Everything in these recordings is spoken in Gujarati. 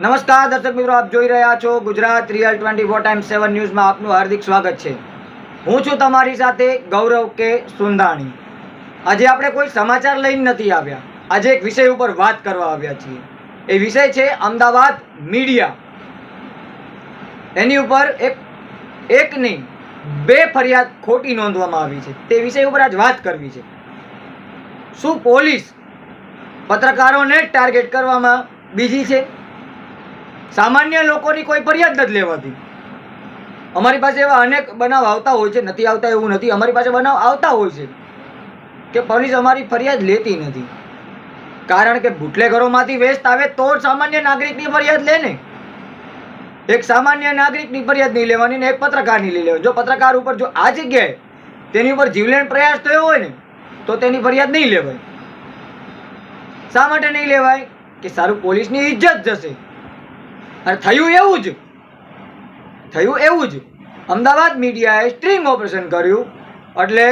નમસ્કાર, દર્શક મિત્રો, આપ જોઈ રહ્યા છો Gujarat real twenty four time seven ન્યૂઝમાં આપનું હાર્દિક સ્વાગત છે. હું છું તમારી સાથે ગૌરવ કે સુંદાણી. આજે આપણે કોઈ સમાચાર લઈને નથી આવ્યા. આજે એક વિષય ઉપર વાત કરવા આવ્યા છીએ. એ વિષય છે અમદાવાદ મીડિયા. એની ઉપર એક એક નહીં, બે ફરિયાદ ખોટી નોંધવામાં આવી છે. તે વિષય ઉપર આજ વાત કરવી છે. શું પોલીસ પત્રકારોને ટાર્ગેટ કરવામાં બીજી છે? સામાન્ય લોકોની કોઈ ફરિયાદ નથી લેવાતી. અમારી પાસે એવા અનેક બનાવ આવતા હોય છે, નથી આવતા એવું નથી, અમારી પાસે બનાવ આવતા હોય છે કે પોલીસ અમારી ફરિયાદ લેતી નથી. કારણ કે બુટલેઘરોમાંથી વેસ્ટ આવે તો સામાન્ય નાગરિકની ફરિયાદ લે ને. એક સામાન્ય નાગરિકની ફરિયાદ નહીં લેવાની ને એક પત્રકારની લઈ લેવાની. જો પત્રકાર ઉપર જો આ જગ્યાએ તેની ઉપર જીવલેણ પ્રયાસ થયો હોય ને, તો તેની ફરિયાદ નહીં લેવાય. શા માટે નહીં લેવાય? કે સારું પોલીસની ઇજ્જત જશે. અને થયું એવું જ. થયું એવું જ. અમદાવાદ મીડિયાએ સ્ટ્રિંગ ઓપરેશન કર્યું, એટલે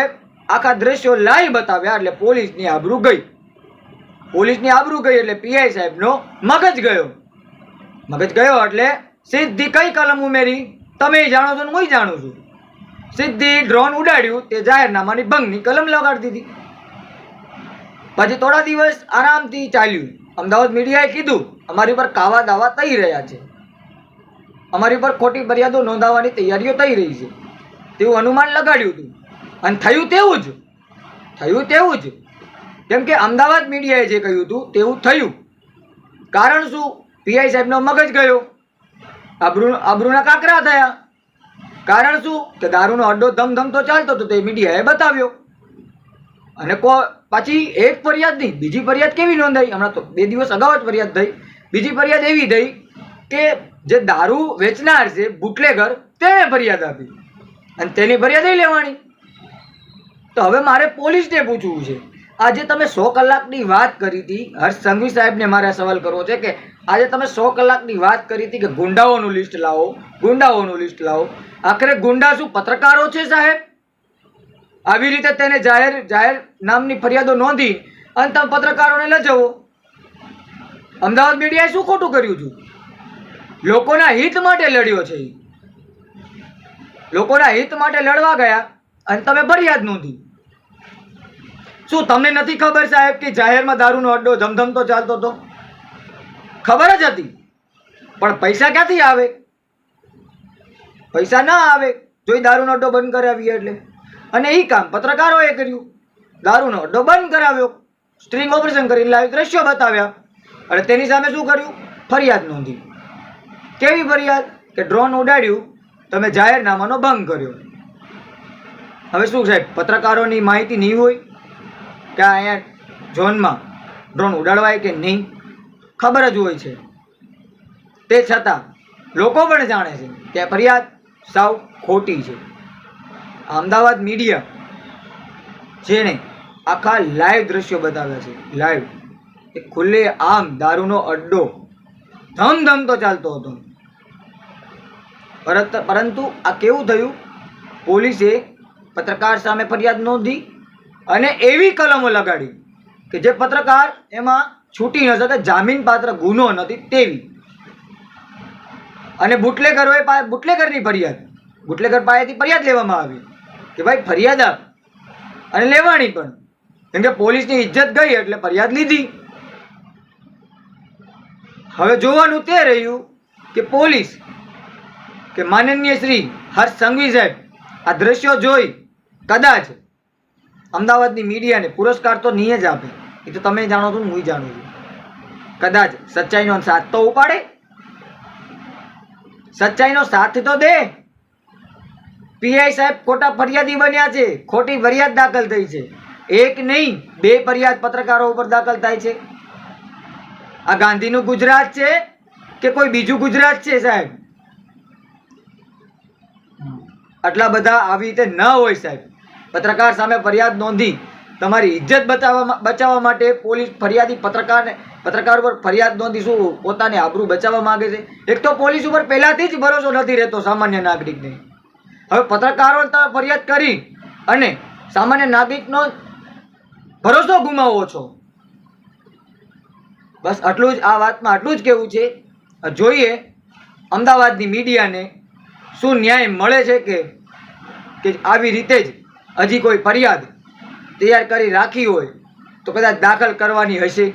આખા દ્રશ્યો લાઈવ બતાવ્યા, એટલે પોલીસની આબરૂ ગઈ. પોલીસની આબરૂ ગઈ એટલે પીઆઈ સાહેબનો મગજ ગયો. મગજ ગયો એટલે સીધી કઈ કલમ ઉમેરી? તમે જાણો છો ને હું જાણું છું. સીધી ડ્રોન ઉડાડ્યું, તે જાહેરનામાની ભંગની કલમ લગાડી દીધી. પછી થોડા દિવસ આરામથી ચાલ્યું. અમદાવાદ મીડિયાએ કીધું, અમારી પર કાવા દાવા થઈ રહ્યા છે. અમારી પર ખોટી ફરિયાદો નોંધાવવાની તૈયારીઓ થઈ રહી છે. તેવું અનુમાન લગાડ્યું હતું. અને થયું તેવું જ. થયું તેવું જ. કેમ કે અમદાવાદ મીડિયાએ જે કહ્યું હતું, તેવું થયું. કારણ શું? પીઆઈ સાહેબનો મગજ ગયો. આબરૂ આબરૂના કાકરા થયા. કારણ શું? કે દારૂનો અડ્ડો ધમધમતો ચાલતો હતો, તે મીડિયાએ બતાવ્યો. અને કો પાછી એક ફરિયાદ નહીં, બીજી ફરિયાદ કેવી નોંધાઈ? હમણાં તો બે દિવસ અગાઉ જ ફરિયાદ થઈ. બીજી ફરિયાદ એવી થઈ કે જે દારૂ વેચનાર છે, બુટલેગર, તેણે ફરિયાદ આપી. અને તેની ફરિયાદ એ લેવાની. તો હવે મારે પોલીસને પૂછવું છે. આજે તમે સો કલાકની વાત કરી હતી, હર્ષ સંઘવી સાહેબને મારે સવાલ કરવો છે કે આજે તમે સો કલાકની વાત કરી હતી કે ગુંડાઓનું લિસ્ટ લાવો, ગુંડાઓનું લિસ્ટ લાવો. આખરે ગુંડા શું પત્રકારો છે સાહેબ? આવી રીતે તેને જાહેર જાહેર નામની ફરિયાદો નોંધી અને તમે પત્રકારોને લજવો અમદાવાદ મીડિયાએ શું ખોટું કર્યું છું? લોકોના હિત માટે લડ્યો છે. લોકોના હિત માટે લડવા ગયા અને તમે ફરિયાદ નોંધી. શું તમને નથી ખબર સાહેબ કે જાહેરમાં દારૂનો અડ્ડો ધમધમતો ચાલતો હતો? ખબર જ હતી. પણ પૈસા ક્યાંથી આવે? પૈસા ના આવે. જોઈ દારૂનો અડ્ડો બંધ કરાવીએ એટલે. અને એ કામ પત્રકારોએ કર્યું. દારૂનો અડ્ડો બંધ કરાવ્યો. સ્ટ્રિંગ ઓપરેશન કરી લાઈવ દ્રશ્યો બતાવ્યા. અને તેની સામે શું કર્યું? ફરિયાદ નોંધી. કેવી ફરિયાદ? કે ડ્રોન ઉડાડ્યું, તમે જાહેરનામાનો ભંગ કર્યો. હવે શું સાહેબ પત્રકારોની માહિતી નહીં હોય? કે અહીંયા ઝોનમાં ડ્રોન ઉડાડવાય કે નહીં? ખબર જ હોય છે. તે છતાં લોકો પણ જાણે છે કે ફરિયાદ સાવ ખોટી છે. અમદાવાદ મીડિયા જેણે આખા લાઈવ દ્રશ્યો બતાવ્યા છે. લાઈવ એ ખુલ્લે આમ દારૂનો અડ્ડો ધમધમતો ચાલતો હતો. પરંતુ આ કેવું થયું? પોલીસે પત્રકાર સામે ફરિયાદ નોંધી અને એવી કલમો લગાડી કે જે પત્રકાર એમાં છૂટી ન શકે જામીનપાત્ર ગુનો નથી તેવી. અને બુટલેગરોએ બુટલેગરની ફરિયાદ, બુટલેગર પાસેથી ફરિયાદ લેવામાં આવી. કે ભાઈ ફરિયાદ આપ. અને લેવાની પણ. કેમ કે પોલીસની ઇજ્જત ગઈ એટલે ફરિયાદ લીધી. હવે જોવાનું તે રહ્યું કે પોલીસ, કે માનનીય શ્રી હર્ષ સંઘવી સાહેબ, આ દ્રશ્યો જોઈ કદાચ અમદાવાદની મીડિયાને પુરસ્કાર તો નહીં જ આપે. એ તો તમે જાણો છો હું જાણું છું. કદાચ સચ્ચાઈનો સાથ તો ઉપાડે. સચ્ચાઈનો સાથ તો દે. પીઆઈ સાહેબ ખોટા ફરિયાદી બન્યા છે. ખોટી ફરિયાદ દાખલ થઈ છે. એક નહીં, બે ફરિયાદ પત્રકારો ઉપર દાખલ થાય છે. આ ગાંધીનું ગુજરાત છે કે કોઈ બીજું ગુજરાત છે સાહેબ? આટલા બધા આવી રીતે ન હોય સાહેબ. પત્રકાર સામે ફરિયાદ નોંધી તમારી ઇજ્જત બચાવવા બચાવવા માટે પોલીસ ફરિયાદી પત્રકારને, પત્રકાર ઉપર ફરિયાદ નોંધી શું પોતાની આબરૂ બચાવવા માંગે છે? એક તો પોલીસ ઉપર પહેલાથી જ ભરોસો નથી રહેતો સામાન્ય નાગરિકને. હવે પત્રકારો ફરિયાદ કરી અને સામાન્ય નાગરિકનો ભરોસો ગુમાવો છો. બસ આટલું જ, આ વાતમાં આટલું જ કહેવું છે. જોઈએ અમદાવાદની મીડિયાને શું ન્યાય મળે છે કે કે આવી રીતે જ હજી કોઈ ફરિયાદ તૈયાર કરી રાખી હોય તો કદાચ દાખલ કરવાની હશે.